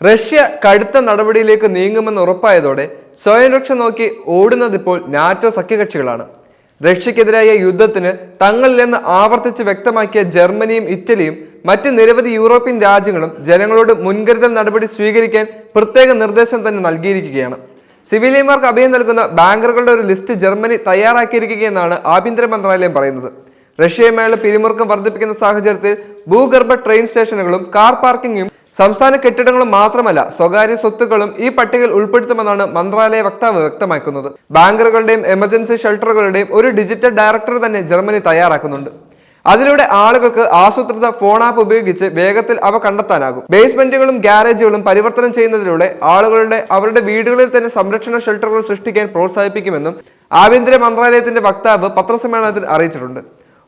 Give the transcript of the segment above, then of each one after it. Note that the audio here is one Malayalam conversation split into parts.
റഷ്യ കടുത്ത നടപടിയിലേക്ക് നീങ്ങുമെന്ന് ഉറപ്പായതോടെ സ്വയം രക്ഷ നോക്കി ഓടുന്നതിപ്പോൾ നാറ്റോ സഖ്യകക്ഷികളാണ്. റഷ്യക്കെതിരായ യുദ്ധത്തിന് തങ്ങളിലെന്ന് ആവർത്തിച്ച് വ്യക്തമാക്കിയ ജർമ്മനിയും ഇറ്റലിയും മറ്റ് നിരവധി യൂറോപ്യൻ രാജ്യങ്ങളും ജനങ്ങളോട് മുൻകരുതൽ നടപടി സ്വീകരിക്കാൻ പ്രത്യേക നിർദ്ദേശം തന്നെ നൽകിയിരിക്കുകയാണ്. സിവിലിയന്മാർക്ക് അഭയം നൽകുന്ന ബാങ്കറുകളുടെ ഒരു ലിസ്റ്റ് ജർമ്മനി തയ്യാറാക്കിയിരിക്കുകയെന്നാണ് ആഭ്യന്തര മന്ത്രാലയം പറയുന്നത്. റഷ്യയുമായുള്ള പിരിമുറുക്കം വർദ്ധിപ്പിക്കുന്ന സാഹചര്യത്തിൽ ഭൂഗർഭ ട്രെയിൻ സ്റ്റേഷനുകളും കാർ പാർക്കിംഗും സംസ്ഥാന കെട്ടിടങ്ങളും മാത്രമല്ല സ്വകാര്യ സ്വത്തുക്കളും ഈ പട്ടികയിൽ ഉൾപ്പെടുത്തുമെന്നാണ് മന്ത്രാലയ വക്താവ് വ്യക്തമാക്കുന്നത്. ബാങ്കറുകളുടെയും എമർജൻസി ഷെൽട്ടറുകളുടെയും ഒരു ഡിജിറ്റൽ ഡയറക്ടർ തന്നെ ജർമ്മനി തയ്യാറാക്കുന്നുണ്ട്. അതിലൂടെ ആളുകൾക്ക് ആസൂത്രിത ഫോൺ ആപ്പ് ഉപയോഗിച്ച് വേഗത്തിൽ അവ കണ്ടെത്താനാകും. ബേസ്മെന്റുകളും ഗ്യാരേജുകളും പരിവർത്തനം ചെയ്യുന്നതിലൂടെ ആളുകളുടെ അവരുടെ വീടുകളിൽ തന്നെ സംരക്ഷണ ഷെൽട്ടറുകൾ സൃഷ്ടിക്കാൻ പ്രോത്സാഹിപ്പിക്കുമെന്നും ആഭ്യന്തര മന്ത്രാലയത്തിന്റെ വക്താവ് പത്രസമ്മേളനത്തിൽ അറിയിച്ചിട്ടുണ്ട്.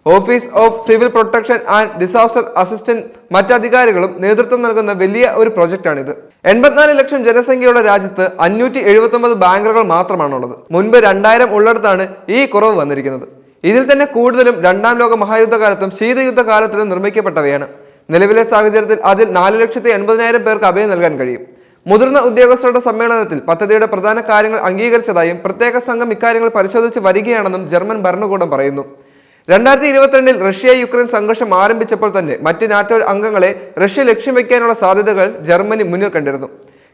Office of civil protection and disaster assistant മറ്റധികാരികളും നേതൃത്വം നൽകുന്ന വലിയ ഒരു പ്രൊജക്റ്റാണിത്. എൺപത്തിനാല് ലക്ഷം ജനസംഖ്യയുള്ള രാജ്യത്ത് അഞ്ഞൂറ്റി എഴുപത്തി ഒമ്പത് ബാങ്കറുകൾ മാത്രമാണുള്ളത്. മുൻപ് രണ്ടായിരം ഉള്ളിടത്താണ് ഈ കുറവ് വന്നിരിക്കുന്നത്. ഇതിൽ തന്നെ കൂടുതലും രണ്ടാം ലോക മഹായുദ്ധകാലത്തും ശീതയുദ്ധകാലത്തിലും നിർമ്മിക്കപ്പെട്ടവയാണ്. നിലവിലെ സാഹചര്യത്തിൽ അതിൽ നാല് ലക്ഷത്തി എൺപതിനായിരം പേർക്ക് അഭയം നൽകാൻ കഴിയും. മുതിർന്ന ഉദ്യോഗസ്ഥരുടെ സമ്മേളനത്തിൽ പദ്ധതിയുടെ പ്രധാന കാര്യങ്ങൾ അംഗീകരിച്ചതായും പ്രത്യേക സംഘം ഇക്കാര്യങ്ങൾ പരിശോധിച്ച് വരികയാണെന്നും ജർമ്മൻ ഭരണകൂടം പറയുന്നു. രണ്ടായിരത്തി ഇരുപത്തിരണ്ടിൽ റഷ്യ യുക്രൈൻ സംഘർഷം ആരംഭിച്ചപ്പോൾ തന്നെ മറ്റ് നാറ്റോ അംഗങ്ങളെ റഷ്യ ലക്ഷ്യം വയ്ക്കാനുള്ള സാധ്യതകൾ ജർമ്മനി മുന്നിൽ കണ്ടിരുന്നു.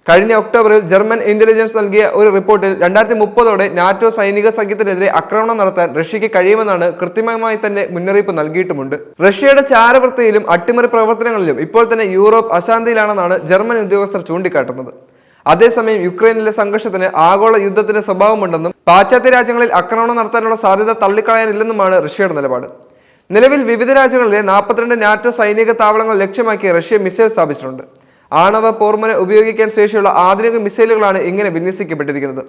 കഴിഞ്ഞ ഒക്ടോബറിൽ ജർമ്മൻ ഇന്റലിജൻസ് നൽകിയ ഒരു റിപ്പോർട്ടിൽ രണ്ടായിരത്തി മുപ്പതോടെ നാറ്റോ സൈനിക സഖ്യത്തിനെതിരെ ആക്രമണം നടത്താൻ റഷ്യയ്ക്ക് കഴിയുമെന്നാണ് കൃത്യമായി തന്നെ മുന്നറിയിപ്പ് നൽകിയിട്ടുമുണ്ട്. റഷ്യയുടെ ചാരവൃത്തിയിലും അട്ടിമറി പ്രവർത്തനങ്ങളിലും ഇപ്പോൾ തന്നെ യൂറോപ്പ് അശാന്തിയിലാണെന്നാണ് ജർമ്മൻ ഉദ്യോഗസ്ഥർ ചൂണ്ടിക്കാട്ടുന്നത്. അതേസമയം യുക്രൈനിലെ സംഘർഷത്തിന് ആഗോള യുദ്ധത്തിന്റെ സ്വഭാവമുണ്ടെന്നും പാശ്ചാത്യ രാജ്യങ്ങളിൽ ആക്രമണം നടത്താനുള്ള സാധ്യത തള്ളിക്കളയാനില്ലെന്നുമാണ് റഷ്യയുടെ നിലപാട്. നിലവിൽ വിവിധ രാജ്യങ്ങളിലെ നാൽപ്പത്തിരണ്ട് നാറ്റോ സൈനിക താവളങ്ങൾ ലക്ഷ്യമാക്കി റഷ്യ മിസൈൽ സ്ഥാപിച്ചിട്ടുണ്ട്. ആണവ പോർമുന ഉപയോഗിക്കാൻ ശേഷിയുള്ള ആധുനിക മിസൈലുകളാണ് ഇങ്ങനെ വിന്യസിക്കപ്പെട്ടിരിക്കുന്നത്.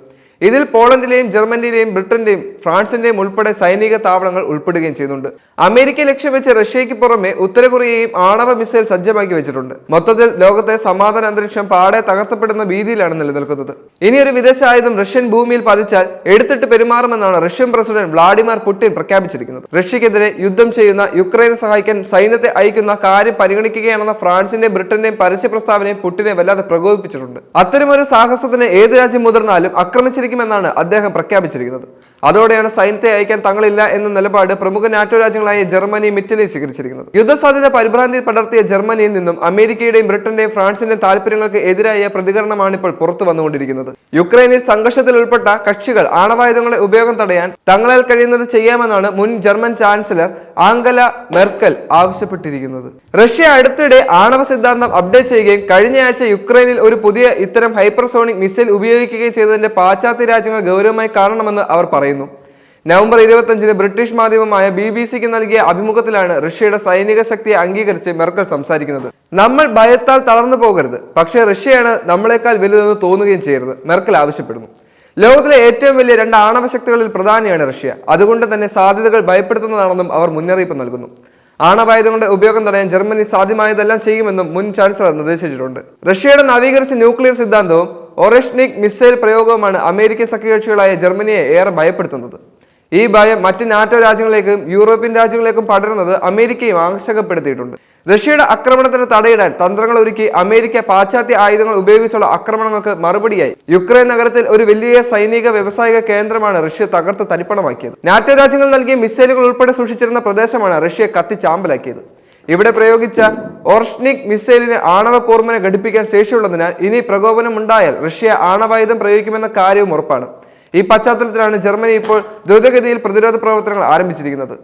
ഇതിൽ പോളണ്ടിലെയും ജർമ്മനിയിലെയും ബ്രിട്ടന്റെയും ഫ്രാൻസിന്റെയും ഉൾപ്പെടെ സൈനിക താവളങ്ങൾ ഉൾപ്പെടുകയും ചെയ്യുന്നുണ്ട്. അമേരിക്ക ലക്ഷ്യം വെച്ച് റഷ്യയ്ക്ക് പുറമെ ഉത്തരകൊറിയയും ആണവ മിസൈൽ സജ്ജമാക്കി വെച്ചിട്ടുണ്ട്. മൊത്തത്തിൽ ലോകത്തെ സമാധാന അന്തരീക്ഷം പാടെ തകർത്തപ്പെടുന്ന ഭീതിയിലാണ് നിലനിൽക്കുന്നത്. ഇനി ഒരു വിദേശ ആയുധം റഷ്യൻ ഭൂമിയിൽ പതിച്ചാൽ എടുത്തിട്ട് പെരുമാറുമെന്നാണ് റഷ്യൻ പ്രസിഡന്റ് വ്ളാഡിമിർ പുടിൻ പ്രഖ്യാപിച്ചിരിക്കുന്നത്. റഷ്യക്കെതിരെ യുദ്ധം ചെയ്യുന്ന യുക്രൈനെ സഹായിക്കാൻ സൈന്യത്തെ അയക്കുന്ന കാര്യം പരിഗണിക്കുകയാണെന്ന ഫ്രാൻസിന്റെയും ബ്രിട്ടന്റെയും പരസ്യ പ്രസ്താവനയും പുടിനെ വല്ലാതെ പ്രകോപിപ്പിച്ചിട്ടുണ്ട്. അത്തരമൊരു സാഹസത്തിന് ഏത് രാജ്യം മുതിർന്നാലും ആക്രമിച്ചിരിക്കുമെന്നാണ് അദ്ദേഹം പ്രഖ്യാപിച്ചിരിക്കുന്നത്. അതോടെയാണ് സൈന്യത്തെ അയക്കാൻ തങ്ങളില്ല എന്ന നിലപാട് പ്രമുഖ നാറ്റോ രാജ്യങ്ങളായ ജർമ്മനിയും ഇറ്റലിയും സ്വീകരിച്ചിരിക്കുന്നത്. യുദ്ധസാധ്യത പരിഭ്രാന്തി പടർത്തിയ ജർമ്മനിയിൽ നിന്നും അമേരിക്കയുടെയും ബ്രിട്ടന്റെയും ഫ്രാൻസിന്റെയും താല്പര്യങ്ങൾക്ക് എതിരായ പ്രതികരണമാണ് ഇപ്പോൾ പുറത്തു വന്നുകൊണ്ടിരിക്കുന്നത്. യുക്രൈനിൽ സംഘർഷത്തിൽ ഉൾപ്പെട്ട കക്ഷികൾ ആണവായുധങ്ങളുടെ ഉപയോഗം തടയാൻ തങ്ങളാൽ കഴിയുന്നത് ചെയ്യാമെന്നാണ് മുൻ ജർമ്മൻ ചാൻസലർ ആംഗല മെർക്കൽ ആവശ്യപ്പെട്ടിരിക്കുന്നത്. റഷ്യ അടുത്തിടെ ആണവ സിദ്ധാന്തം അപ്ഡേറ്റ് ചെയ്യുകയും കഴിഞ്ഞയാഴ്ച യുക്രൈനിൽ ഒരു പുതിയ ഇത്തരം ഹൈപ്പർസോണിക് മിസൈൽ ഉപയോഗിക്കുകയും ചെയ്തതിന്റെ പാശ്ചാത്യ രാജ്യങ്ങൾ ഗൗരവമായി കാണണമെന്ന് അവർ പറയുന്നു. നവംബർ ഇരുപത്തഞ്ചിന് ബ്രിട്ടീഷ് മാധ്യമമായ ബി ബി സിക്ക് നൽകിയ അഭിമുഖത്തിലാണ് റഷ്യയുടെ സൈനിക ശക്തിയെ അംഗീകരിച്ച് മെർക്കൽ സംസാരിക്കുന്നത്. നമ്മൾ ഭയത്താൽ തളർന്നു പോകരുത്. പക്ഷേ റഷ്യയാണ് നമ്മളെക്കാൾ വലുതെന്ന് തോന്നുകയും ചെയ്യരുത് മെർക്കൽ ആവശ്യപ്പെടുന്നു. ലോകത്തിലെ ഏറ്റവും വലിയ രണ്ട് ആണവ ശക്തികളിൽ പ്രധാനിയാണ് റഷ്യ. അതുകൊണ്ട് തന്നെ സാധ്യതകൾ ഭയപ്പെടുത്തുന്നതാണെന്നും അവർ മുന്നറിയിപ്പ് നൽകുന്നു. ആണവായുധങ്ങളുടെ ഉപയോഗം തടയാൻ ജർമ്മനി സാധ്യമായതെല്ലാം ചെയ്യുമെന്നും മുൻ ചാൻസലർ നിർദ്ദേശിച്ചിട്ടുണ്ട്. റഷ്യയുടെ നവീകരിച്ച ന്യൂക്ലിയർ സിദ്ധാന്തവും ഒറഷ്നിക് മിസൈൽ പ്രയോഗവുമാണ് അമേരിക്കൻ സഖ്യകക്ഷികളായ ജർമ്മനിയെ ഏറെ ഭയപ്പെടുത്തുന്നത്. ഈ ഭയം മറ്റ് നാറ്റോ രാജ്യങ്ങളിലേക്കും യൂറോപ്യൻ രാജ്യങ്ങളിലേക്കും പടരുന്നത് അമേരിക്കയും ആകർഷകപ്പെടുത്തിയിട്ടുണ്ട്. റഷ്യയുടെ ആക്രമണത്തിന് തടയിടാൻ തന്ത്രങ്ങൾ ഒരുക്കി അമേരിക്ക പാശ്ചാത്യ ആയുധങ്ങൾ ഉപയോഗിച്ചുള്ള ആക്രമണങ്ങൾക്ക് മറുപടിയായി. യുക്രൈൻ നഗരത്തിൽ ഒരു വലിയ സൈനിക വ്യവസായിക കേന്ദ്രമാണ് റഷ്യ തകർത്ത് തരിപ്പണമാക്കിയത്. നാറ്റോ രാജ്യങ്ങൾ നൽകിയ മിസൈലുകൾ ഉൾപ്പെടെ സൂക്ഷിച്ചിരുന്ന പ്രദേശമാണ് റഷ്യ കത്തിച്ചാമ്പലാക്കിയത്. ഇവിടെ പ്രയോഗിച്ച ഓർഷ്നിക് മിസൈലിന് ആണവ പോർമനെ ഘടിപ്പിക്കാൻ ശേഷിയുള്ളതിനാൽ ഇനി പ്രകോപനം ഉണ്ടായാൽ റഷ്യ ആണവായുധം പ്രയോഗിക്കുമെന്ന കാര്യവും ഉറപ്പാണ്. ഈ പശ്ചാത്തലത്തിലാണ് ജർമ്മനി ഇപ്പോൾ ദ്രുതഗതിയിൽ പ്രതിരോധ പ്രവർത്തനങ്ങൾ ആരംഭിച്ചിരിക്കുന്നത്.